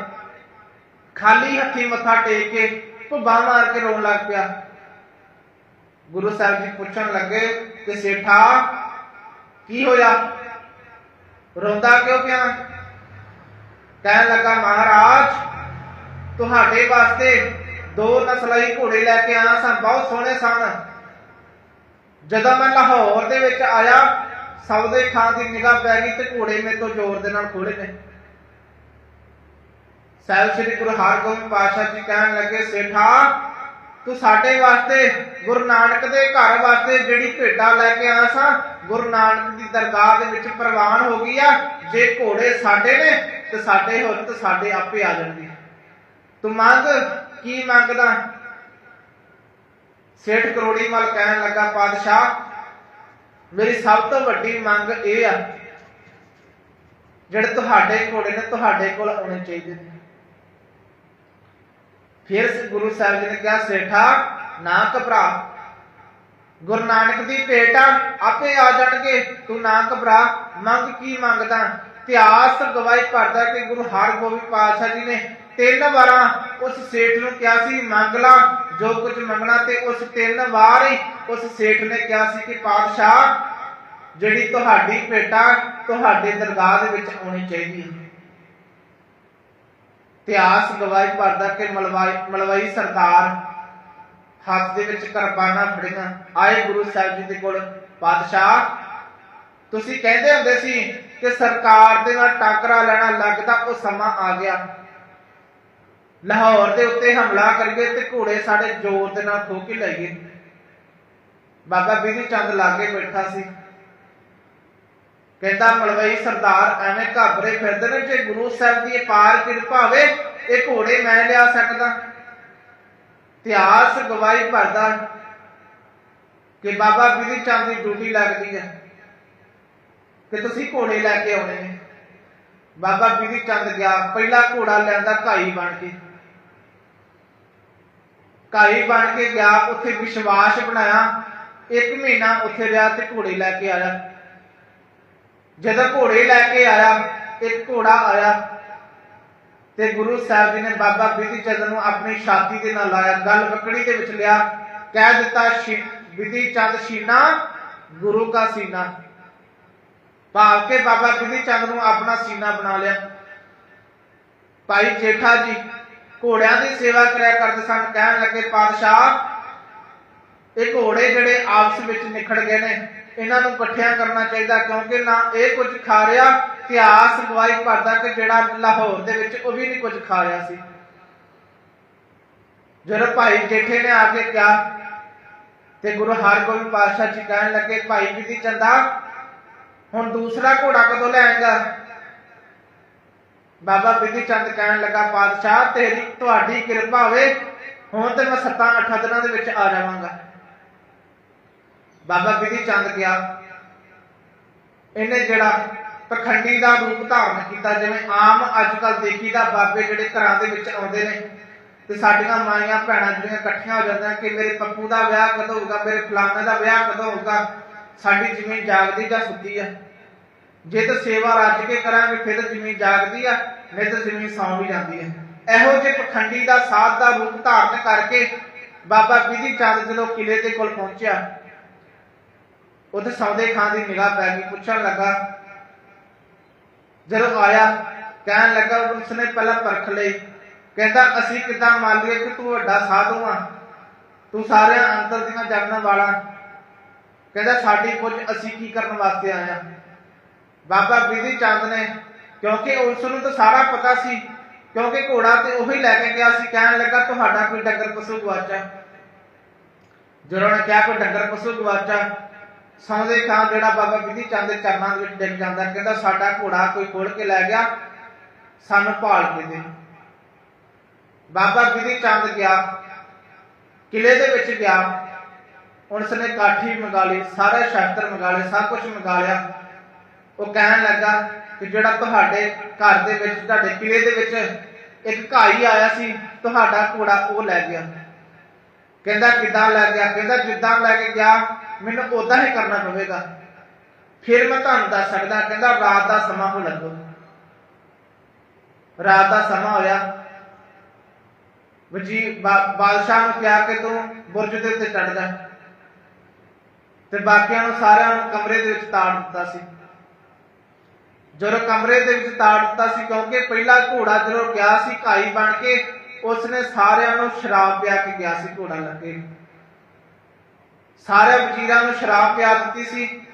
ਖਾਲੀ ਹੱਥੀ ਮੱਥਾ ਟੇਕ ਕੇ ਭੁੱਬਾ ਮਾਰ ਕੇ ਰੋਣ ਲੱਗ ਪਿਆ। ਗੁਰੂ ਸਾਹਿਬ ਜੀ ਪੁੱਛਣ ਲੱਗੇ ਕਿ ਸੇਠਾ, ਕੀ ਹੋਇਆ? ਰੋਂਦਾ ਕਿਉਂ ਪਿਆ? ਕਹਿਣ ਲੱਗਾ, ਮਹਾਰਾਜ, ਤੁਹਾਡੇ ਵਾਸਤੇ ਦੋ ਨਸਲਾਈ ਘੋੜੇ ਲੈ ਕੇ ਆਇਆ ਸਨ ਬਹੁਤ ਸੋਹਣੇ ਸਨ। ਜਦੋਂ ਮੈਂ ਲਾਹੌਰ ਦੇ ਵਿੱਚ ਆਇਆ, ਸੌਦੇ ਖਾਂ ਦੀ ਨਿਗਾਹ ਪੈ ਗਈ ਤੇ ਘੋੜੇ ਮੇਰੇ ਤੋਂ ਜ਼ੋਰ ਦੇ ਨਾਲ ਖੋਲੇ ਨੇ ਸਾਹਿਬ ਸ੍ਰੀ ਗੁਰੂ ਹਰਗੋਬਿੰਦ ਪਾਤਸ਼ਾਹ ਜੀ ਕਹਿਣ ਲੱਗੇ, ਸੇਠਾ, ਤੂੰ ਸਾਡੇ ਵਾਸਤੇ, ਗੁਰੂ ਨਾਨਕ ਦੇ ਘਰ ਵਾਸਤੇ ਜਿਹੜੀ ਭੇਡਾਂ ਲੈ ਕੇ ਆਇਆ ਸਾਂ, ਗੁਰੂ ਨਾਨਕ ਦੀ ਦਰਗਾਹ ਦੇ ਵਿੱਚ ਪ੍ਰਵਾਨ ਹੋ ਗਈ ਆ। ਜੇ ਘੋੜੇ ਸਾਡੇ ਨੇ, ਤੇ ਸਾਡੇ ਹੋਣ ਤੇ ਸਾਡੇ ਆਪੇ ਆ ਜਾਣਗੇ। ਤੂੰ ਮੰਗ, ਕੀ ਮੰਗਦਾ? ਸੇਠ ਕਰੋੜੀ ਮਲ ਕਹਿਣ ਲੱਗਾ, ਪਾਤਸ਼ਾਹ, ਮੇਰੀ ਸਭ ਤੋਂ ਵੱਡੀ ਮੰਗ ਇਹ ਆ, ਜਿਹੜੇ ਤੁਹਾਡੇ ਘੋੜੇ ਨੇ, ਤੁਹਾਡੇ ਕੋਲ ਆਉਣੇ ਚਾਹੀਦੇ ਨੇ। ਫਿਰ ਗੁਰੂ ਸਾਹਿਬ ਜੀ ਨੇ ਕਿਹਾ, ਸੇਠਾ ਨਾ ਘਬਰਾ ਗੁਰੂ ਨਾਨਕ ਦੀ ਭੇਟ ਆਪੇ ਆ ਜਾਣਗੇ। ਤੂੰ ਨਾ ਘਬਰਾ ਮੰਗ ਕੀ ਮੰਗਦਾ? ਇਤਿਹਾਸ ਗਵਾਹੀ ਕਰਦਾ ਕਿ ਗੁਰੂ ਹਰਗੋਬਿੰਦ ਪਾਤਸ਼ਾਹ ਜੀ ਨੇ ਤਿੰਨ ਵਾਰਾਂ ਉਸ ਸੇਠ ਨੂੰ ਕਿਹਾ ਸੀ, ਮੰਗ ਲਾ, ਜੋ ਕੁਝ ਮੰਗਣਾ ਤੇ ਉਸ ਤਿੰਨ ਵਾਰ ਹੀ ਉਸ ਸੇਠ ਨੇ ਕਿਹਾ ਸੀ ਕਿ ਪਾਤਸ਼ਾਹ, ਜਿਹੜੀ ਤੁਹਾਡੀ ਭੇਟਾ ਤੁਹਾਡੇ ਦਰਗਾਹ ਦੇ ਵਿੱਚ ਆਉਣੀ ਚਾਹੀਦੀ ਹੈ। ਇਤਿਹਾਸ, ਗਵਾਹੀ ਭਰਦਾ ਕਿ ਮਲਵਾਈ, ਮਲਵਈ ਸਰਦਾਰ ਹੱਥ ਦੇ ਵਿੱਚ ਕਿਰਪਾਨਾਂ ਫੜੀਆਂ। ਆਏ ਗੁਰੂ ਸਾਹਿਬ ਜੀ ਦੇ ਕੋਲ, ਪਾਤਸ਼ਾਹ, ਤੁਸੀਂ ਕਹਿੰਦੇ ਹੁੰਦੇ ਸੀ ਕਿ ਸਰਕਾਰ ਦੇ ਨਾਲ ਟਾਕਰਾ ਲੈਣਾ ਲੱਗਦਾ ਉਹ ਸਮਾਂ ਆ ਗਿਆ। ਲਾਹੌਰ ਦੇ ਉੱਤੇ ਹਮਲਾ ਕਰੀਏ ਤੇ ਘੋੜੇ ਸਾਡੇ ਜ਼ੋਰ ਦੇ ਨਾਲ ਖੋ ਕੇ ਲਈਏ। ਬਾਬਾ ਬਿਧੀ ਚੰਦ ਲਾਗੇ ਬੈਠਾ ਸੀ। ਕਹਿੰਦਾ ਮਲਵਈ ਸਰਦਾਰ ਐਵੇਂ ਘਾਬਰੇ ਫਿਰਦੇ ਨੇ ਜੇ ਗੁਰੂ ਸਾਹਿਬ ਦੀ ਅਪਾਰ ਕਿਰਪਾ ਹੋਵੇ ਇਹ ਘੋੜੇ ਮੈਂ ਲਿਆ ਸਕਦਾ। ਇਤਿਹਾਸ ਗਵਾਹੀ ਭਰਦਾ ਕਿ ਬਾਬਾ ਬਿਧੀ ਚੰਦ ਦੀ ਡਿਊਟੀ ਲੱਗਦੀ ਹੈ, ਕਿ ਤੁਸੀਂ ਘੋੜੇ ਲੈ ਕੇ ਆਉਣੇ ਨੇ। ਬਾਬਾ ਬਿਧੀ ਚੰਦ ਗਿਆ, ਪਹਿਲਾ ਘੋੜਾ ਲੈਂਦਾ ਘਾਈ ਬਣ ਕੇ। ਘਾਈ ਬਣ ਕੇ ਗਿਆ, ਉੱਥੇ ਵਿਸ਼ਵਾਸ ਬਣਾਇਆ, ਇੱਕ ਮਹੀਨਾ ਉੱਥੇ ਰਿਹਾ ਤੇ ਘੋੜੇ ਲੈ ਕੇ ਆਇਆ। ਜਦੋਂ ਘੋੜੇ ਲੈ ਕੇ ਆਇਆ, ਇੱਕ ਘੋੜਾ ਆਇਆ ਤੇ ਗੁਰੂ ਸਾਹਿਬ ਜੀ ਨੇ ਬਾਬਾ ਬਿਧੀ ਚੰਦ ਨੂੰ ਆਪਣੀ ਛਾਤੀ ਦੇ ਨਾਲ ਲਾਇਆ, ਗੱਲ ਬੱਕੜੀ ਦੇ ਵਿੱਚ ਲਿਆ, ਕਹਿ ਦਿੱਤਾ ਬਿਧੀ ਚੰਦ ਸੀਨਾ, ਗੁਰੂ ਦਾ ਸੀਨਾ। ਭਾਵ ਕੇ ਬਾਬਾ ਬਿਧੀ ਚੰਦ ਨੂੰ ਆਪਣਾ ਸੀਨਾ ਬਣਾ ਲਿਆ। ਭਾਈ ਜੇਠਾ ਜੀ ਘੋੜਿਆਂ ਦੀ ਸੇਵਾ ਕਰਿਆ ਕਰਦੇ ਸਨ, ਕਹਿਣ ਲੱਗੇ, ਪਾਤਸ਼ਾਹ ਇਹ ਘੋੜੇ ਜਿਹੜੇ ਆਪਸ ਵਿੱਚ ਨਿਖੜ ਗਏ ਨੇ, ਇਹਨਾਂ ਨੂੰ ਇਕੱਠਿਆਂ ਕਰਨਾ ਚਾਹੀਦਾ ਕਿਉਂਕਿ ਨਾ ਇਹ ਕੁਝ ਖਾ ਰਿਹਾ, ਇਤਿਹਾਸ ਗਵਾਹੀ ਭਰਦਾ ਕਿ ਜਿਹੜਾ ਲਾਹੌਰ ਦੇ ਵਿੱਚ ਉਹ ਵੀ ਨਹੀਂ ਕੁਝ ਖਾ ਰਿਹਾ ਸੀ। ਜਦੋਂ ਭਾਈ ਜੇਠੇ ਨੇ ਆ ਕੇ ਕਿਹਾ ਤੇ ਗੁਰੂ ਹਰਗੋਬਿੰਦ ਪਾਤਸ਼ਾਹ ਜੀ ਕਹਿਣ ਲੱਗੇ, ਭਾਈ ਬਿਧੀ ਚੰਦਾ, ਹੁਣ ਦੂਸਰਾ ਘੋੜਾ ਕਦੋਂ ਲੈਣਗਾ? ਬਾਬਾ ਬਿਧੀ ਚੰਦ ਕਹਿਣ ਲੱਗਾ, ਪਾਤਸ਼ਾਹ, ਤੇਰੀ ਤੁਹਾਡੀ ਕਿਰਪਾ ਹੋਵੇ, ਹੁਣ ਤੇ ਮੈਂ ਸੱਤਾਂ ਅੱਠਾਂ ਦਿਨਾਂ ਦੇ ਵਿੱਚ ਆ ਜਾਵਾਂਗਾ। ਬਾਬਾ ਬਿਧੀ ਚੰਦ ਗਿਆ ਇਹਨੇ ਜਿਹੜਾ ਪਖੰਡੀ ਦਾ ਰੂਪ ਧਾਰਨ ਕੀਤਾ, ਜਿਵੇਂ ਆਮ ਅੱਜ ਕੱਲ ਦੇਖੀਦਾ ਬਾਬੇ ਜਿਹੜੇ ਘਰਾਂ ਦੇ ਵਿੱਚ ਆਉਂਦੇ ਨੇ, ਤੇ ਸਾਡੀਆਂ ਮਾਈਆਂ ਭੈਣਾਂ ਜਿਹੜੀਆਂ ਇਕੱਠੀਆਂ ਹੋ ਜਾਂਦੀਆਂ ਕਿ ਮੇਰੇ ਪੱਪੂ ਦਾ ਵਿਆਹ ਕਦੋਂ ਹੋਊਗਾ, ਮੇਰੇ ਫਲਾਣੇ ਦਾ ਵਿਆਹ ਕਦੋਂ ਹੋਊਗਾ, ਸਾਡੀ ਜ਼ਮੀਨ ਜਾਗਦੀ ਜਾਂ ਸੁੱਤੀ ਆ। ਜੇ ਤਾਂ ਸੇਵਾ ਰੱਜ ਕੇ ਕਰਾਂਗੇ, ਫਿਰ ਤਾਂ ਜ਼ਮੀਨ ਜਾਗਦੀ ਆ, ਨਹੀਂ ਤਾਂ ਜ਼ਮੀਨ ਸੌਂ ਵੀ ਜਾਂਦੀ ਆ। ਇਹੋ ਜਿਹੇ ਪਖੰਡੀ ਦਾ ਸਾਧ ਦਾ ਰੂਪ ਧਾਰਨ ਕਰਕੇ ਬਾਬਾ ਬਿਧੀ ਚੰਦ ਜਦੋਂ ਕਿਲੇ ਦੇ ਕੋਲ ਪਹੁੰਚਿਆ ਉੱਥੇ ਸੌਦੇ ਖਾਂ ਦੀ ਨਿਗਾਹ ਪੈ ਗਈ, ਪੁੱਛਣ ਲੱਗਾ। ਜਦੋਂ ਆਇਆ, ਕਹਿਣ ਲੱਗਾ ਉਸਨੇ ਪਹਿਲਾਂ ਪਰਖ ਲਈ। ਕਹਿੰਦਾ, ਅਸੀਂ ਕਿਦਾਂ ਮੰਨ ਲਈਏ ਕਿ ਤੂੰ ਵੱਡਾ ਸਾਧੂ ਆ? ਤੂੰ ਸਾਰਿਆਂ ਅੰਤਰ ਦੀਆਂ ਜਾਣਨ ਵਾਲਾ। ਕਹਿੰਦਾ, ਸਾਡੀ ਕੁਝ ਅਸੀਂ ਕੀ ਕਰਨ ਵਾਸਤੇ ਆਇਆ ਬਾਬਾ ਬਿਧੀ ਚੰਦ ਨੇ, ਕਿਉਂਕਿ ਉਸ ਨੂੰ ਤਾਂ ਸਾਰਾ ਪਤਾ ਸੀ, ਕਿਉਂਕਿ ਘੋੜਾ ਤੇ ਉਹੀ ਲੈ ਕੇ ਗਿਆ ਸੀ, ਕਹਿਣ ਲੱਗਾ, ਤੁਹਾਡਾ ਕੋਈ ਡੰਗਰ ਪਸ਼ੂ ਗਵਾਚਾ? ਜਦੋਂ ਨੇ ਕਿਹਾ, ਕੋਈ ਡੰਗਰ ਪਸ਼ੂ ਗਵਾਚਾ? ਸੌਂਦੇ ਖਾਂ ਜਿਹੜਾ ਬਾਬਾ ਬਿਧੀ ਚੰਦ ਦੇ ਚਰਨਾਂ ਦੇ ਵਿੱਚ ਡਿੱਗ ਜਾਂਦਾ, ਕਹਿੰਦਾ ਸਾਡਾ ਘੋੜਾ ਕੋਈ ਖੋਲ ਕੇ ਲੈ ਗਿਆ, ਸਾਨੂੰ ਭਾਲ ਕੇ ਦੇ। ਬਾਬਾ ਬਿਧੀ ਚੰਦ ਗਿਆ ਕਿਲੇ ਦੇ ਵਿੱਚ ਗਿਆ ਉਸ ਨੇ ਕਾਠੀ ਮੰਗਾ ਲਈ, ਸਾਰੇ ਸ਼ਸਤਰ ਮੰਗਾ ਲਏ, ਸਭ ਕੁਝ ਮੰਗਾ ਲਿਆ। ਉਹ ਕਹਿਣ ਲੱਗਾ ਕਿ ਜਿਹੜਾ ਤੁਹਾਡੇ ਘਰ ਦੇ ਵਿੱਚ, ਤੁਹਾਡੇ ਕਿਲੇ ਦੇ ਵਿੱਚ ਇੱਕ ਘਾਈ ਆਇਆ ਸੀ, ਤੁਹਾਡਾ ਘੋੜਾ ਉਹ ਲੈ ਗਿਆ। ਕਹਿੰਦਾ ਕਿੱਦਾਂ ਲੈ ਗਿਆ, ਕਹਿੰਦਾ ਜਿੱਦਾਂ ਲੈ ਕੇ ਗਿਆ, ਮੈਨੂੰ ਉਦਾਂ ਹੀ ਕਰਨਾ ਪਵੇਗਾ। ਫਿਰ ਮੈਂ ਤੁਹਾਨੂੰ ਦੱਸ ਸਕਦਾ, ਕਹਿੰਦਾ ਰਾਤ ਦਾ ਸਮਾਂ ਹੋ ਲੱਗੋ। ਰਾਤ ਦਾ ਸਮਾਂ ਹੋਇਆ। ਵਜੀ ਬਾਦਸ਼ਾਹ ਨੂੰ ਕਿਹਾ ਕਿ ਤੂੰ ਬੁਰਜ ਦੇ ਉੱਤੇ ਚੜ ਜਾ। ਤੇ ਬਾਕੀਆਂ ਨੂੰ ਸਾਰਿਆਂ ਨੂੰ ਕਮਰੇ ਦੇ ਵਿੱਚ ਤਾੜ ਦਿੱਤਾ ਸੀ। ਜਦੋਂ ਕਮਰੇ ਦੇ ਵਿੱਚ ਤਾੜ ਦਿੱਤਾ ਸੀ, ਕਿਉਂਕਿ ਪਹਿਲਾ ਘੋੜਾ ਜਦੋਂ ਗਿਆ ਸੀ, ਘਾਈ ਬਣ ਕੇ ਉਸਨੇ ਸਾਰਿਆਂ ਨੂੰ ਸ਼ਰਾਬ ਪਿਆ ਕੇ ਗਿਆ ਸੀ, ਘੋੜਾ ਲੱਗੇ ਸਾਰੇ ਵਜ਼ੀਰਾਂ ਨੂੰ ਸ਼ਰਾਬ ਪਿਆ ਦਿੱਤੀ ਸੀ।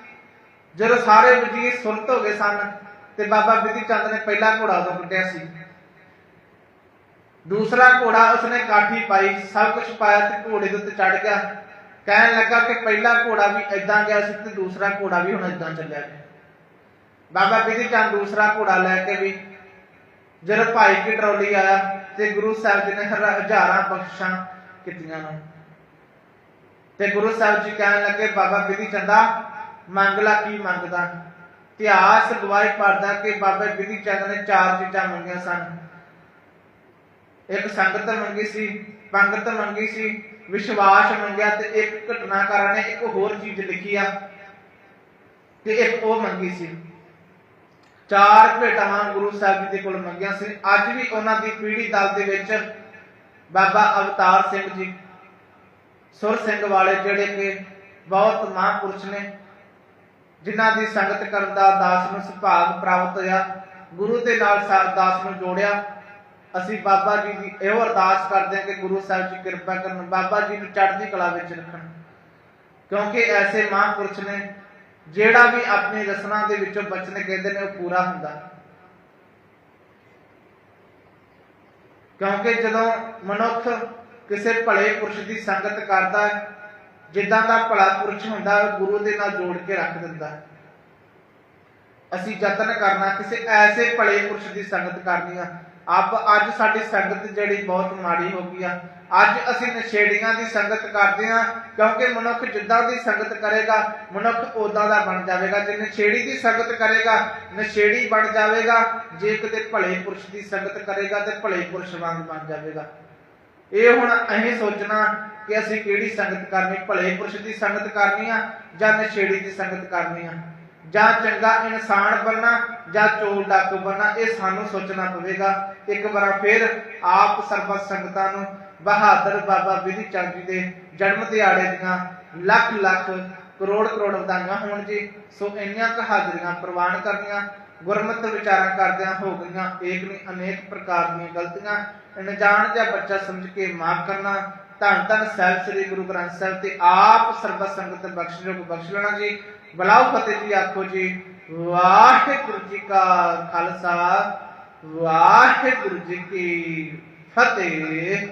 ਜਦੋਂ ਸਾਰੇ ਵਜ਼ੀਰ ਸੁਰਤ ਹੋ ਗਏ ਸਨ ਤੇ ਬਾਬਾ ਬਿਧੀ ਚੰਦ ਨੇ ਪਹਿਲਾ ਘੋੜਾ ਉਦੋਂ ਕੱਢਿਆ ਸੀ। ਦੂਸਰਾ ਘੋੜਾ ਉਸਨੇ ਕਾਠੀ ਪਾਈ, ਸਭ ਕੁਝ ਪਾਇਆ ਤੇ ਘੋੜੇ ਦੇ ਉੱਤੇ ਚੜ ਗਿਆ। ਕਹਿਣ ਲੱਗਾ ਕਿ ਪਹਿਲਾ ਘੋੜਾ ਵੀ ਇਦਾਂ ਗਿਆ ਸੀ ਤੇ ਦੂਸਰਾ ਘੋੜਾ ਵੀ ਹੁਣ ਇਦਾਂ ਚੱਲਿਆ ਗਿਆ। ਬਾਬਾ ਬਿਧੀ ਚੰਦ ਦੂਸਰਾ ਘੋੜਾ ਲੈ ਕੇ ਵੀ ਜਦੋਂ ਭਾਈ ਕੀ ਟਰੋਲੀ ਆਇਆ ਤੇ ਗੁਰੂ ਸਾਹਿਬ ਜੀ ਨੇ ਹਜ਼ਾਰਾਂ ਬਖਸ਼ਾਂ ਕੀਤੀਆਂ ਨੇ। ਤੇ ਗੁਰੂ ਸਾਹਿਬ ਜੀ ਕਹਿਣ ਲੱਗੇ, ਬਾਬਾ ਬਿਧੀ ਚੰਦਾ, ਮੰਗ ਲਾ ਕੀ ਮੰਗਦਾ? ਇਤਿਹਾਸ ਗਵਾਹੀ ਭਰਦਾ ਕਿ ਬਾਬਾ ਬਿਧੀ ਚੰਦ ਨੇ ਚਾਰ ਚੀਜ਼ਾਂ ਮੰਗੀਆਂ ਸਨ। ਇੱਕ ਸੰਗਤ ਮੰਗੀ ਸੀ, ਪੰਗਤ ਮੰਗੀ ਸੀ, ਵਿਸ਼ਵਾਸ ਮੰਗਿਆ ਤੇ ਇੱਕ ਘਟਨਾਕਾਰਾਂ ਨੇ ਇੱਕ ਹੋਰ ਚੀਜ਼ ਲਿਖੀ ਆ ਤੇ ਇੱਕ ਉਹ ਮੰਗੀ ਸੀ। ਚਾਰ ਭੇਟਾਂ ਗੁਰੂ ਸਾਹਿਬ ਜੀ ਦੇ ਕੋਲ ਮੰਗੀਆਂ ਸੀ। ਅੱਜ ਵੀ ਉਹਨਾਂ ਦੀ ਪੀੜ੍ਹੀ ਦਲ ਦੇ ਵਿੱਚ ਬਾਬਾ ਅਵਤਾਰ ਸਿੰਘ ਜੀ, ਸੁਰ ਸਿੰਘ ਵਾਲੇ ਜਿਹੜੇ ਕਿ ਬਹੁਤ ਮਹਾਂਪੁਰਸ਼ ਨੇ, ਜਿਨ੍ਹਾਂ ਦੀ ਸੰਗਤ ਕਰਨ ਦਾ ਦਾਸ ਨੂੰ ਸੁਭਾਗ ਪ੍ਰਾਪਤ ਹੋਇਆ। ਗੁਰੂ ਦੇ ਨਾਲ ਦਾਸ ਨੂੰ ਜੋੜਿਆ। ਅਸੀਂ ਬਾਬਾ ਜੀ ਦੀ ਇਹੋ ਅਰਦਾਸ ਕਰਦੇ ਹਾਂ ਕਿ ਗੁਰੂ ਸਾਹਿਬ ਜੀ ਕਿਰਪਾ ਕਰਨ, ਬਾਬਾ ਜੀ ਨੂੰ ਚੜ੍ਹਦੀ ਕਲਾ ਵਿੱਚ ਰੱਖਣ। ਕਿਉਂਕਿ ਐਸੇ ਮਹਾਂਪੁਰਸ਼ ਨੇ ਜਿਹੜਾ ਵੀ ਆਪਣੀ ਰਸਨਾ ਦੇ ਵਿੱਚੋਂ ਬਚਨ ਕਹਿੰਦੇ ਨੇ ਉਹ ਪੂਰਾ ਹੁੰਦਾ। ਕਿਉਂਕਿ ਜਦੋਂ ਮਨੁੱਖ ਕਿਸੇ ਭਲੇ ਪੁਰਸ਼ ਦੀ ਸੰਗਤ ਕਰਦਾ ਹੈ, ਜਿੱਦਾਂ ਦਾ ਭਲਾ ਪੁਰਸ਼ ਹੁੰਦਾ, ਉਹ ਗੁਰੂ ਦੇ ਨਾਲ ਜੋੜ ਕੇ ਰੱਖ ਦਿੰਦਾ ਅਸੀਂ ਯਤਨ ਕਰਨਾ, ਕਿਸੇ ਐਸੇ ਭਲੇ ਪੁਰਸ਼ ਦੀ ਸੰਗਤ ਕਰਨੀ ਆ ਅਬ ਅੱਜ ਸਾਡੀ ਸੰਗਤ ਜਿਹੜੀ ਬਹੁਤ ਮਾੜੀ ਹੋ ਗਈ ਆ। ਅੱਜ ਅਸੀਂ ਨਸ਼ੇੜੀਆਂ ਦੀ ਸੰਗਤ ਕਰਦੇ ਆ ਕਿਉਂਕਿ ਮਨੁੱਖ ਜਿੱਦਾਂ ਦੀ ਸੰਗਤ ਕਰੇਗਾ, ਮਨੁੱਖ ਉਦਾਂ ਦਾ ਬਣ ਜਾਵੇਗਾ। ਜੇ ਨਸ਼ੇੜੀ ਦੀ ਸੰਗਤ ਕਰੇਗਾ, ਨਸ਼ੇੜੀ ਬਣ ਜਾਵੇਗਾ। ਜੇ ਕਿਤੇ ਭਲੇ ਪੁਰਸ਼ ਦੀ ਸੰਗਤ ਕਰੇਗਾ, ਤੇ ਭਲੇ ਪੁਰਸ਼ ਵਾਂਗ ਬਣ ਜਾਵੇਗਾ। ਇਹ ਹੁਣ ਅਸੀਂ ਸੋਚਣਾ ਕਿ ਅਸੀਂ ਕਿਹੜੀ ਸੰਗਤ ਕਰਨੀ, ਭਲੇ ਪੁਰਸ਼ ਦੀ ਸੰਗਤ ਕਰਨੀ ਆ ਜਾਂ ਨਸ਼ੇੜੀ ਦੀ ਸੰਗਤ ਕਰਨੀ ਆ। ਜਾਂ ਚੰਗਾ ਇਨਸਾਨ ਬਣਨਾ ਜਾਂ ਚੋਰ ਡਾਕੂ ਬਣਨਾ, ਇਹ ਸਾਨੂੰ ਸੋਚਣਾ ਪਵੇਗਾ। ਇੱਕ ਵਾਰ ਫਿਰ ਆਪ ਸਰਬਤ ਸੰਗਤਾਂ ਨੂੰ ਬਹਾਦਰ ਬਾਬਾ ਵਿਧੀ ਚੰਦ ਜੀ ਦੇ ਜਨਮ ਦਿਹਾੜੇ ਦੀਆਂ ਲੱਖ ਲੱਖ ਕਰੋੜ ਕਰੋੜ ਵਧਾਈਆਂ ਹੋਣ ਜੀ। ਸੋ ਇੰਨੀਆਂ ਕੁ ਪ੍ਰਵਾਨ ਕਰਨੀਆਂ, ਗੁਰਮਤਿ ਵਿਚਾਰਾਂ ਕਰਦਿਆਂ ਹੋ ਗਈਆਂ, ਏਕ ਨਹੀਂ ਅਨੇਕ ਪ੍ਰਕਾਰ ਦੀਆਂ ਗਲਤੀਆਂ। ਅਣਜਾਣ ਜਾਂ ਬੱਚਾ ਸਮਝ ਕੇ ਮਾਫ ਕਰਨਾ, ਧੰਨ ਧੰਨ ਸਾਹਿਬ ਸ੍ਰੀ ਗੁਰੂ ਗ੍ਰੰਥ ਸਾਹਿਬ ਤੇ ਆਪ ਸਰਬਤ ਸੰਗਤ ਬਖਸ਼ਯੋਗ ਬਖਸ਼ ਲੈਣਾ ਜੀ। ਬਲਾਉ ਫਤਿਹ ਜੀ ਆਖੋ ਜੀ। ਵਾਹਿਗੁਰੂ ਜੀ ਕਾ ਖਾਲਸਾ ਵਾਹਿਗੁਰੂ ਜੀ ਕੀ ਫਤਿਹ।